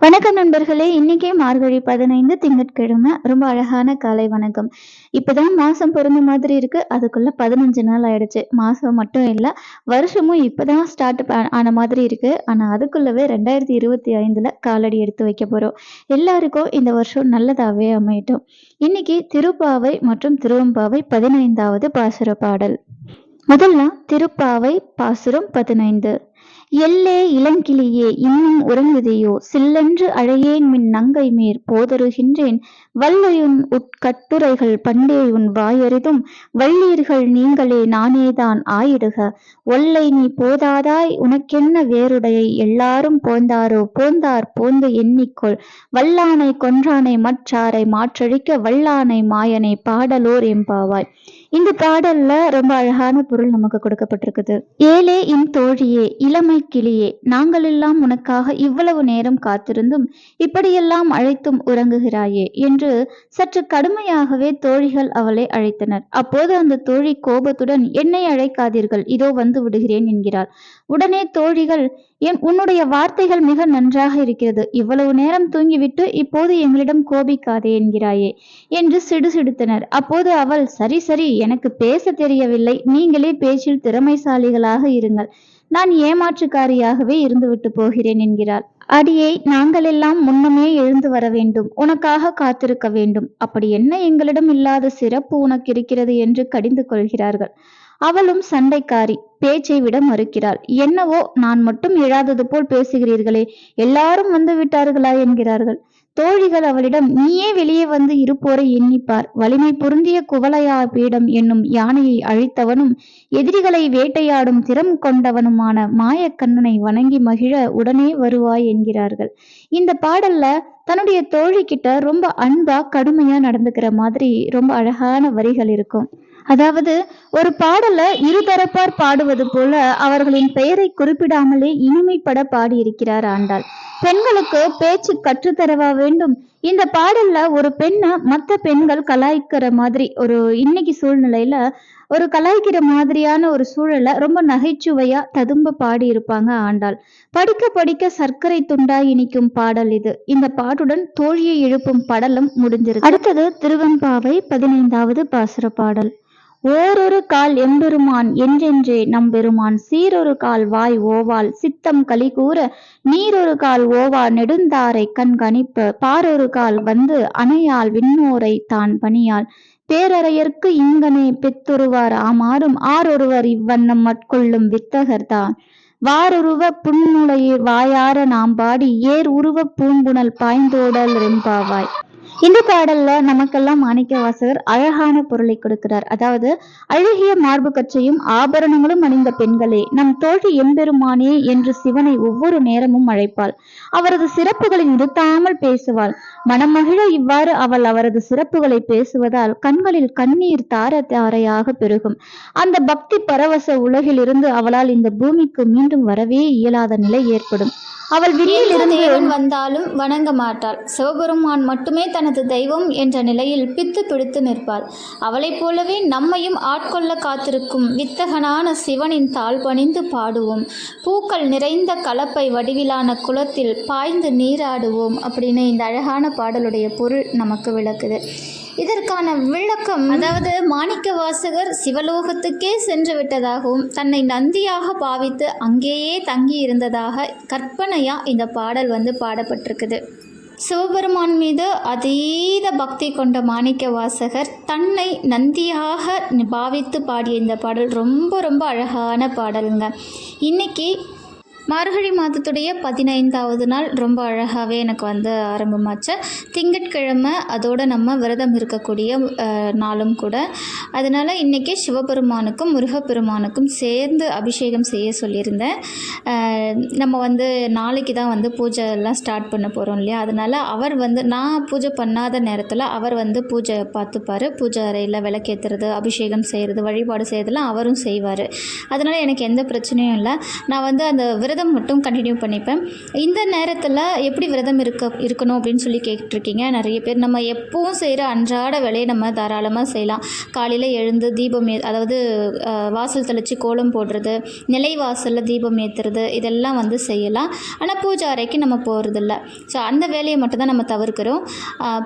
வணக்கம் நண்பர்களே. இன்னைக்கே மார்கழி பதினைந்து திங்கட்கிழமை. ரொம்ப அழகான காலை வணக்கம். இப்பதான் மாசம் பிறந்த மாதிரி இருக்கு. அதுக்குள்ள பதினஞ்சு நாள் ஆயிடுச்சு. மாசம் மட்டும் இல்லை வருஷமும் இப்பதான் ஸ்டார்ட் ஆன மாதிரி இருக்கு. ஆனா அதுக்குள்ளவே ரெண்டாயிரத்தி இருபத்தி ஐந்துல காலடி எடுத்து வைக்க போறோம். எல்லாருக்கும் இந்த வருஷம் நல்லதாவே அமையட்டும். இன்னைக்கு திருப்பாவை மற்றும் திருவம்பாவை பதினைந்தாவது பாசுர பாடல். முதல்ல திருப்பாவை பாசுரம் பதினைந்து. எல்லே இளங்கிளியே இன்னும் உறங்குதையோ? சில்லென்று அழையேன் மின் நங்கை மேற் போதருகின்றேன் வல்லையுன் உட்கட்டுரைகள் பண்டே உன் வாயறிதும். வள்ளீர்கள் நீங்களே நானேதான் ஆயிடுக. ஒல்லை நீ போதாதாய் உனக்கென்ன வேறுடையை? எல்லாரும் போந்தாரோ? போந்தார் போந்து எண்ணிக்கொள். வல்லானை கொன்றானை மற்றாரை மாற்றழிக்க வல்லானை மாயனை பாடலோர் எம்பாவாய். இந்த பாடல்ல ரொம்ப அழகான பொருள் நமக்கு கொடுக்கப்பட்டிருக்குது. ஏலே இன் தோழியே இளமை கிளியே நாங்கள் எல்லாம் உனக்காக இவ்வளவு நேரம் காத்திருந்தும் இப்படியெல்லாம் அழைத்தும் உறங்குகிறாயே என்று சற்று கடுமையாகவே தோழிகள் அவளை அழைத்தனர். அப்போது அந்த தோழி கோபத்துடன் என்னை அழைக்காதீர்கள் இதோ வந்து விடுகிறேன் என்கிறாள். உடனே தோழிகள் என் உன்னுடைய வார்த்தைகள் மிக நன்றாக இருக்கிறது. இவ்வளவு நேரம் தூங்கிவிட்டு இப்போது எங்களிடம் கோபிக்காதே என்கிறாயே என்று சிடுசிடுத்தனர். அப்போது அவள் சரி சரி எனக்கு பேச தெரியவில்லை. நீங்களே பேச்சில் திறமைசாலிகளாக இருங்கள். நான் ஏமாற்றுக்காரியாகவே இருந்துவிட்டு போகிறேன் என்கிறாள். அடியை நாங்களெல்லாம் முன்னமே எழுந்து வர வேண்டும். உனக்காக காத்திருக்க வேண்டும். அப்படி என்ன எங்களிடம் இல்லாத சிறப்பு உனக்கு இருக்கிறது என்று கடிந்து கொள்கிறார்கள். அவளும் சண்டைக்காரி பேச்சை விட மறுக்கிறாள். என்னவோ நான் மட்டும் எழாதது போல் பேசுகிறீர்களே. எல்லாரும் வந்து விட்டார்களா என்கிறார்கள். தோழிகள் அவளிடம் நீயே வெளியே வந்து இருப்போரை எண்ணிப்பார். வலிமை பொருந்திய குவலையா பீடம் என்னும் யானையை அழித்தவனும் எதிரிகளை வேட்டையாடும் திறம் கொண்டவனுமான மாயக்கண்ணனை வணங்கி மகிழ உடனே வருவாய் என்கிறார்கள். இந்த பாடல்ல தன்னுடைய தோழி கிட்ட ரொம்ப அன்பா கடுமையா நடந்துக்கிற மாதிரி ரொம்ப அழகான வரிகள் இருக்கும். அதாவது ஒரு பாடல இருதரப்பார் பாடுவது போல அவர்களின் பெயரை குறிப்பிடாமலே இனிமைப்பட பாடியிருக்கிறார் ஆண்டாள். பெண்களுக்கு பேச்சு கற்றுத்தரவா வேண்டும்? இந்த பாடல்ல ஒரு பெண்ணை மற்ற பெண்கள் கலாய்க்கிற மாதிரி ஒரு இன்னைக்கு சூழ்நிலையில ஒரு கலாய்க்கிற மாதிரியான ஒரு சூழலை ரொம்ப நகைச்சுவையா ததும்ப பாடி இருப்பாங்க ஆண்டாள். படிக்க படிக்க சர்க்கரை துண்டா இனிக்கும் பாடல் இது. இந்த பாட்டுடன் தோழியை எழுப்பும் படலம் முடிஞ்சிருக்கு. அடுத்தது திருவெம்பாவை பதினைந்தாவது பாசுர பாடல். ஓரொரு கால் எம்பெருமான் என்றென்றே நம்பெருமான் சீரொரு கால் வாய் ஓவால் சித்தம் களி கூற நீரொரு கால் ஓவா நெடுந்தாரை கண்கணிப்ப. பாரொரு கால் வந்து அணையால் விண்ணோரை தான் பணியால் பேரறையர்க்கு இங்கனே பெத்தொருவார் ஆமாறும் ஆரொருவர் இவ்வண்ணம் மட்கொள்ளும் வித்தகர்தான் வாருருவ புன்முளையே வாயார நாம் பாடி ஏர் உருவ பூம்புணல் பாய்ந்தோடல் ரெம்பாவாய். இந்த பாடல்ல நமக்கெல்லாம் மாணிக்க வாசகர் அழகான பொருளை கொடுக்கிறார். அதாவது அழகிய மார்பு கற்றையும் ஆபரணங்களும் அணிந்த பெண்களே நம் தோழி எம்பெருமானே என்று சிவனை ஒவ்வொரு நேரமும் அழைப்பாள். அவரது சிறப்புகளை நிறுத்தாமல் பேசுவாள். மனமகிழ இவ்வாறு அவள் அவரது சிறப்புகளை பேசுவதால் கண்களில் கண்ணீர் தார தாரையாக பெருகும். அந்த பக்தி பரவச உலகிலிருந்து அவளால் இந்த பூமிக்கு மீண்டும் வரவே இயலாத நிலை ஏற்படும். அவள் விண்ணிலிருந்து தேவன் வந்தாலும் வணங்க மாட்டாள். சிவபெருமான் மட்டுமே தனது தெய்வம் என்ற நிலையில் பித்து பிடித்து நிற்பாள். அவளைப் போலவே நம்மையும் ஆட்கொள்ள காத்திருக்கும் வித்தகனான சிவனின் தாழ் பணிந்து பாடுவோம். பூக்கள் நிறைந்த கலப்பை வடிவிலான குளத்தில் பாய்ந்து நீராடுவோம் அப்படின்னு இந்த அழகான பாடலுடைய பொருள் நமக்கு விளக்குது. இதற்கான விளக்கம் அதாவது மாணிக்க வாசகர் சிவலோகத்துக்கே சென்று விட்டதாகவும் தன்னை நந்தியாக பாவித்து அங்கேயே தங்கி இருந்ததாக கற்பனையா இந்த பாடல் வந்து பாடப்பட்டிருக்குது. சிவபெருமான் மீது அதீத பக்தி கொண்ட மாணிக்க வாசகர் தன்னை நந்தியாக பாவித்து பாடிய இந்த பாடல் ரொம்ப ரொம்ப அழகான பாடலுங்க. இன்னைக்கு மார்கழி மாதத்துடைய பதினைந்தாவது நாள் ரொம்ப அழகாகவே எனக்கு வந்து ஆரம்பமாச்சு. திங்கட்கிழமை அதோடு நம்ம விரதம் இருக்கக்கூடிய நாளும் கூட. அதனால் இன்றைக்கி சிவபெருமானுக்கும் முருகப்பெருமானுக்கும் சேர்ந்து அபிஷேகம் செய்ய சொல்லியிருந்தேன். நம்ம வந்து நாளைக்கு தான் வந்து பூஜை எல்லாம் ஸ்டார்ட் பண்ண போகிறோம் இல்லையா? அதனால் அவர் வந்து நான் பூஜை பண்ணாத நேரத்தில் அவர் வந்து பூஜை பார்த்துப்பார். பூஜை அறையில் விளக்கேற்றுறது அபிஷேகம் செய்கிறது வழிபாடு செய்கிறதுலாம் அவரும் செய்வார். அதனால் எனக்கு எந்த பிரச்சனையும் இல்லை. நான் வந்து அந்த விரதம் மட்டும் கண்டினியூ பண்ணிப்பேன். இந்த நேரத்தில் எப்படி விரதம் இருக்க இருக்கணும் அப்படின்னு சொல்லி கேட்டிருக்கீங்க. நிறைய பேர் நம்ம எப்பவும் செய்கிற அன்றாட வேலையை நம்ம தாராளமாக செய்யலாம். காலையில் எழுந்து தீபம் அதாவது வாசல் தெளித்து கோலம் போடுறது நிலை வாசலில் தீபம் ஏற்றுறது இதெல்லாம் வந்து செய்யலாம். ஆனால் பூஜை அறைக்கு நம்ம போகிறதில்ல ஸோ அந்த வேலையை மட்டும் தான் நம்ம தவிர்க்கிறோம்.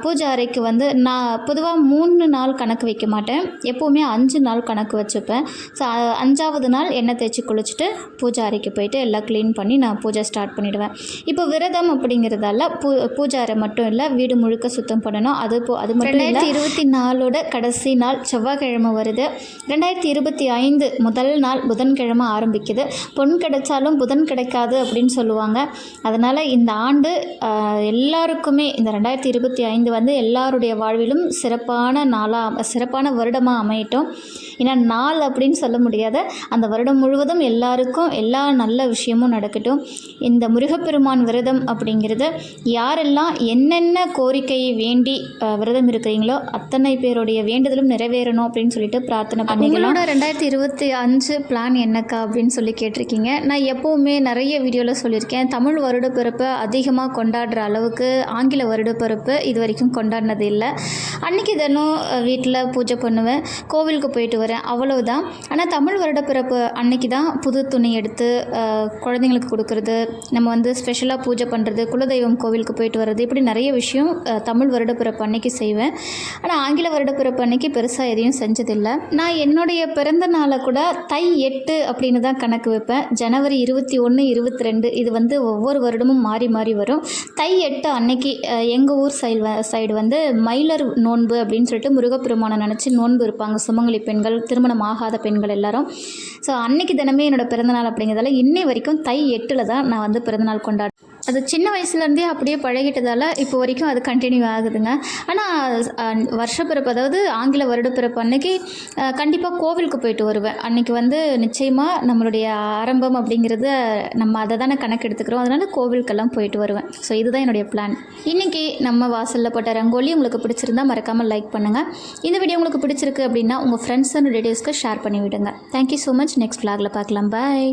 பூஜா பூஜை அறைக்கு வந்து நான் பொதுவாக மூணு நாள் கணக்கு வைக்க மாட்டேன். எப்போவுமே அஞ்சு நாள் கணக்கு வச்சுப்பேன். ஸோ அஞ்சாவது நாள் எண்ணெய் தேய்ச்சி குளிச்சுட்டு பூஜை அறைக்கு போயிட்டு எல்லா க்ளீன் பண்ணி நான் பூஜை ஸ்டார்ட் பண்ணிடுவேன். இப்போ விரதம் அப்படிங்கிறதால பூ பூஜை அறை மட்டும் இல்லை வீடு முழுக்க சுத்தம் பண்ணணும். அது போ அது மட்டும் ரெண்டாயிரத்தி இருபத்தி நாலோட கடைசி நாள் செவ்வாய்க்கிழமை வருது. ரெண்டாயிரத்தி இருபத்தி ஐந்து முதல் நாள் புதன்கிழமை ஆரம்பிக்குது. பொன் கிடைச்சாலும் புதன் கிடைக்காது அப்படின்னு சொல்லுவாங்க. அதனால் இந்த ஆண்டு எல்லாருக்குமே இந்த ரெண்டாயிரத்தி இருபத்தி ஐந்து வந்து எல்லாருடைய வாழ்விலும் சிறப்பான நாளாக சிறப்பான வருடமாக அமையட்டும். ஏன்னா நாள் அப்படின்னு சொல்ல முடியாத. அந்த வருடம் முழுவதும் எல்லாருக்கும் எல்லா நல்ல விஷயமும் நடக்கட்டும். இந்த முருகப்பெருமான் விரதம் அப்படிங்கிறது யாரெல்லாம் என்னென்ன கோரிக்கையை வேண்டி விரதம் இருக்கிறீங்களோ அத்தனை பேருடைய வேண்டுதலும் நிறைவேறணும் அப்படின்னு சொல்லிட்டு பிரார்த்தனை பண்ணிக்கலாம். ரெண்டாயிரத்தி இருபத்தி அஞ்சு பிளான் என்னக்கா அப்படின்னு சொல்லி கேட்டிருக்கீங்க. நான் எப்போவுமே நிறைய வீடியோவில் சொல்லியிருக்கேன். தமிழ் வருடப்பிறப்பை அதிகமாக கொண்டாடுற அளவுக்கு ஆங்கில வருடப்பிறப்பு இது வரைக்கும் கொண்டாடினது இல்லை. அன்றைக்கி தினம் வீட்டில் பூஜை பண்ணுவேன். கோவிலுக்கு போயிட்டு வரேன். அவ்வளவுதான். ஆனால் தமிழ் வருடப்பிறப்பு அன்னைக்கு தான் புது துணி எடுத்து குழந்தைங்களுக்கு கொடுக்கறது நம்ம வந்து ஸ்பெஷலாக பூஜை பண்ணுறது குலதெய்வம் கோவிலுக்கு போயிட்டு வர்றது இப்படி நிறைய விஷயம் தமிழ் வருடப்பிறப்பு அன்னைக்கு செய்வேன். ஆனால் ஆங்கில வருடப்பிறப்பு அன்னைக்கு பெருசாக எதையும் செஞ்சதில்லை. நான் என்னுடைய பிறந்த நாளை கூட தை எட்டு அப்படின்னு தான் கணக்கு வைப்பேன். ஜனவரி இருபத்தி ஒன்று இருபத்தி ரெண்டு இது வந்து ஒவ்வொரு வருடமும் மாறி மாறி வரும். தை எட்டு அன்னைக்கு எங்கள் ஊர் சைடு சைடு வந்து மயிலர் நோன்பு அப்படின்னு சொல்லிட்டு முருகப்பெருமானை நினச்சி நோன்பு இருப்பாங்க. சுமங்கலி பெண்கள் திருமணம் ஆகாத பெண்கள் எல்லாரும். ஸோ அன்னைக்கு தினமே என்னோட பிறந்தநாள் அப்படிங்கிறதால இன்னை வரைக்கும் தை எட்டில் தான் நான் வந்து பிறந்தநாள் கொண்டாடுறேன் அது சின்ன வயசுலேருந்தே அப்படியே பழகிட்டதால் இப்போ வரைக்கும் அது கண்டினியூ ஆகுதுங்க. ஆனால் வருஷப்பிறப்பு அதாவது ஆங்கில வருடப்பிறப்பு அன்னைக்கு கண்டிப்பாக கோவிலுக்கு போயிட்டு வருவேன். அன்றைக்கி வந்து நிச்சயமாக நம்மளுடைய ஆரம்பம் அப்படிங்கிறத நம்ம அதை தானே கணக்கு எடுத்துக்கிறோம் கோவிலுக்கெல்லாம் போயிட்டு வருவேன். ஸோ இதுதான் என்னுடைய பிளான் இன்றைக்கி நம்ம வாசலில் போட்ட ரங்கோலி உங்களுக்கு பிடிச்சிருந்தா மறக்காமல் லைக் பண்ணுங்கள் இந்த வீடியோ உங்களுக்கு பிடிச்சிருக்கு அப்படின்னா உங்கள் ஃப்ரெண்ட்ஸ் அண்ட் ரிலேட்டிவ்ஸ்க்கு ஷேர் பண்ணி விடுங்க தேங்க்யூ ஸோ மச் நெக்ஸ்ட் vlogல பார்க்கலாம். பாய்